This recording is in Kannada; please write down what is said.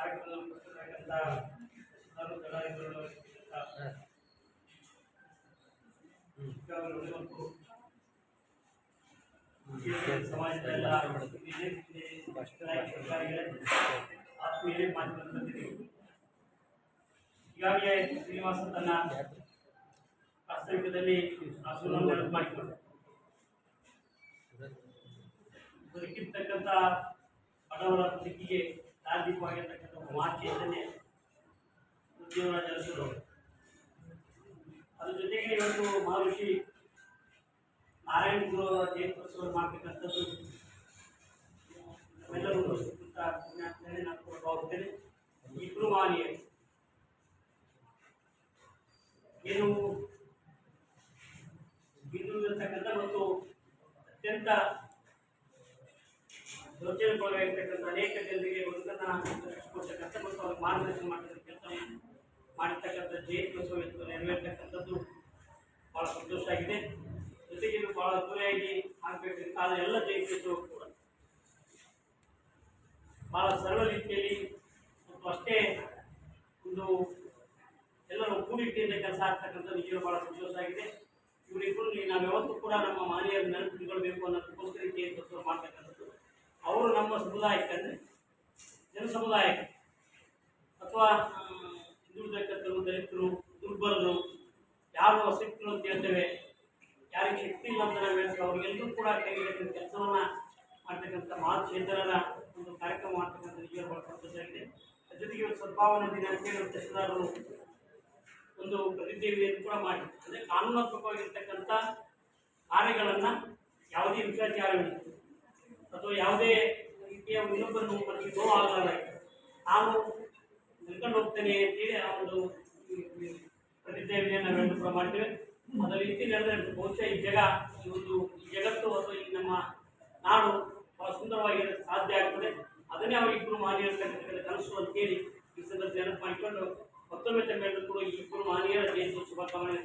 ಕಾರ್ಯಕ್ರಮದಲ್ಲಿ ಕೊಟ್ಟಿರ್ತಕ್ಕಂಥ ಎಲ್ಲರೂ ಕಲಾವಿದರು ಇರ್ತಕ್ಕಂಥ ಶಿಕ್ಷಕರು ಮತ್ತು ಸಮಾಜದ ಎಲ್ಲ ಹಿರಿಯರಿಗೆ, ಸರ್ಕಾರಿಗಳೇ, ಆತ್ಮೀಯರೇ ಮಾಧ್ಯಮದಲ್ಲಿ ಈಗಾಗಲೇ ಶ್ರೀನಿವಾಸ ತನ್ನ ವಾಸ್ತವಿಕದಲ್ಲಿ ಹಸುವನ್ನು ನೆನಪು ಮಾಡಿಕೊಂಡು ಬದುಕಿರ್ತಕ್ಕಂಥ ಬಡವರ ಬದುಕಿಗೆ ದಾರ್ಢ್ಯವಾಗಿರ್ತಕ್ಕಂಥ ವಾಕ್ಯದಲ್ಲೇ ಉದ್ಯೋಗ ಜನಿಸಿದರು ಅದ್ರ ಜೊತೆಗೆ ಇವತ್ತು ಮಹರ್ಷಿ ನಾರಾಯಣ ಗುರು ಜಯಂತ್ಯೋತ್ಸವ ಮಾಡ್ತಕ್ಕಂಥದ್ದು. ನಮ್ಮೆಲ್ಲರೂ ಸುತ್ತ ಪುಣ್ಯ ಅಂತ ಹೇಳಿ ನಾನು ಕೂಡ ಭಾವಿಸ್ತೇನೆ ಇಬ್ಬರು ಮಾನೀಯರು ಏನು ಬಿಂದುವಿರ್ತಕ್ಕಂಥ ಮತ್ತು ಅತ್ಯಂತ ಯೋಚನೆಗೊಳಗಾಗಿರ್ತಕ್ಕಂಥ ಅನೇಕ ಜನರಿಗೆ ಬದುಕನ್ನು ಕೊಡ್ತಕ್ಕಂಥ ಮತ್ತು ಅವ್ರಿಗೆ ಮಾರ್ಗದರ್ಶನ ಮಾಡ್ತಕ್ಕಂಥ ಕೆಲಸವನ್ನು ಮಾಡಿರ್ತಕ್ಕಂಥ ಜಯಂತ್ಯೋತ್ಸವ ಇವತ್ತು ನೆರವೇರ್ತಕ್ಕಂಥದ್ದು ಭಾಳ ಸಂತೋಷ ಆಗಿದೆ. ಜೊತೆಗೆ ಇದು ಭಾಳ ಅದ್ದೂರಿಯಾಗಿ ಆಗಬೇಕು ಕಾಲ ಎಲ್ಲ ಜಯಂತ್ಯೋತ್ಸವ ಕೂಡ ಭಾಳ ಸರಳ ರೀತಿಯಲ್ಲಿ ಮತ್ತು ಅಷ್ಟೇ ಒಂದು ಎಲ್ಲರೂ ಕೂಡಿಟ್ಟಿಯಿಂದ ಕೆಲಸ ಆಗ್ತಕ್ಕಂಥದ್ದು ನಿಜವೂ ಭಾಳ ಸಂತೋಷ ಆಗಿದೆ. ಇವರಿಬ್ಬರು ನಾವು ಯಾವತ್ತೂ ಕೂಡ ನಮ್ಮ ಮಾನಿಯರ ನೆನಪಿಟ್ಕೊಳ್ಬೇಕು ಅನ್ನೋದಕ್ಕೋಸ್ಕರ ಜಯಂತ್ಯೋತ್ಸವ ಮಾಡ್ತಕ್ಕಂಥದ್ದು. ಅವರು ನಮ್ಮ ಸಮುದಾಯಕ್ಕೆ ಅಂದರೆ ಜನ ಸಮುದಾಯಕ್ಕೆ ಅಥವಾ ಆ, ಹಿಂದುಳಿದಕ್ಕಂಥವ್ರು ದಲಿತರು ದುರ್ಬಲರು ಯಾರು ಅಶಕ್ತರು ಅಂತ ಹೇಳ್ತೇವೆ ಯಾರಿಗೆ ಶಕ್ತಿ ಇಲ್ಲ ಅಂತ ನಾವು ಹೇಳ್ತೇವೆ ಅವ್ರಿಗೆಲ್ಲರೂ ಕೂಡ ಕೈಗೆಟಕ ಕೆಲಸವನ್ನು ಮಾಡ್ತಕ್ಕಂಥ ಮಹಾಚೇತನರ ಒಂದು ಕಾರ್ಯಕ್ರಮ ಮಾಡ್ತಕ್ಕಂಥ ನಿಜ ಬಹಳ ಜೊತೆಗೆ ಇವತ್ತು ಸದ್ಭಾವನೆ ದಿನ ಅಂತೇಳಿ ತಹಸೀಲ್ದಾರರು ಒಂದು ಪ್ರತಿದೇವಿಯನ್ನು ಕೂಡ ಮಾಡಿ ಅಂದರೆ ಕಾನೂನಾತ್ಮಕವಾಗಿರ್ತಕ್ಕಂಥ ಕಾರ್ಯಗಳನ್ನು ಯಾವುದೇ ರೀತಿಯ ನೋವು ಆಗಲಾರ ನಾನು ನಿಲ್ಕೊಂಡು ಹೋಗ್ತೇನೆ ಅಂತೇಳಿ ಆ ಒಂದು ಪ್ರತಿಜ್ಞೆಯನ್ನು ನಾವೆಲ್ಲರೂ ಕೂಡ ಮಾಡ್ತೇವೆ. ಅದರ ರೀತಿ ನಡೆದರೆ ಬಹುಶಃ ಈ ಜಗ, ಈ ಒಂದು ಜಗತ್ತು ಅಥವಾ ಈ ನಮ್ಮ ನಾಡು ಬಹಳ ಸುಂದರವಾಗಿ ಸಾಧ್ಯ ಆಗ್ತದೆ. ಅದನ್ನೇ ಅವರಿಬ್ಬರು ಮಹನೀಯರ ಕನಸು ಅಂತೇಳಿ ಈ ಸಂದರ್ಭ ನೆನಪು ಮಾಡಿಕೊಂಡು ಮತ್ತೊಮ್ಮೆ ತಮ್ಮೆಲ್ಲರೂ ಕೂಡ ಈ ಇಬ್ಬರು ಮಹನೀಯರ ಜಯಂತಿ ಶುಭಕಾಮನೆ